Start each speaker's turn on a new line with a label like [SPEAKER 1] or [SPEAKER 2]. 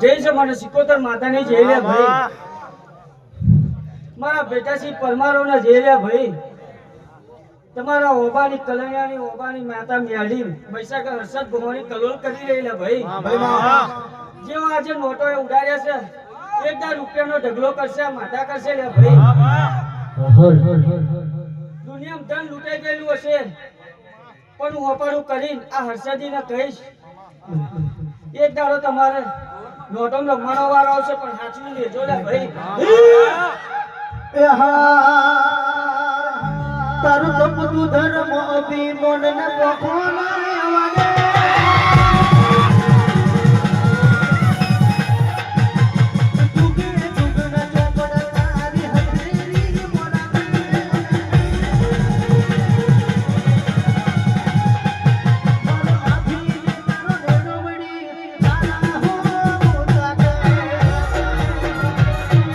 [SPEAKER 1] જય છે મને સિકોતર માતાની જય લે ભાઈ. મારા બેટાસી પરમારોના જય લે ભાઈ. તમારા ઓબાની કલૈયાની ઓબાની માતા મેળી વૈશાખ હર્ષદ ભવાની કલોલ કરી રહેલા ભાઈ. જેવો આજે નોટો એ ઉડાડ્યા છે એકદા રૂપિયાનો ઢગલો કરશે માતા કરશે લે ભાઈ. દુનિયામાં ધન લૂંટાઈ ગયેલું હશે. પણ હું અપારું કરીને આ હર્ષદીને કહીશ. એક દાડો તમારે નોટો રમવાનો વાર આવશે, પણ સાચવી લેજો ભાઈ.
[SPEAKER 2] હા. તારું તપતું ધર્મ અભિમોન ને પખવાના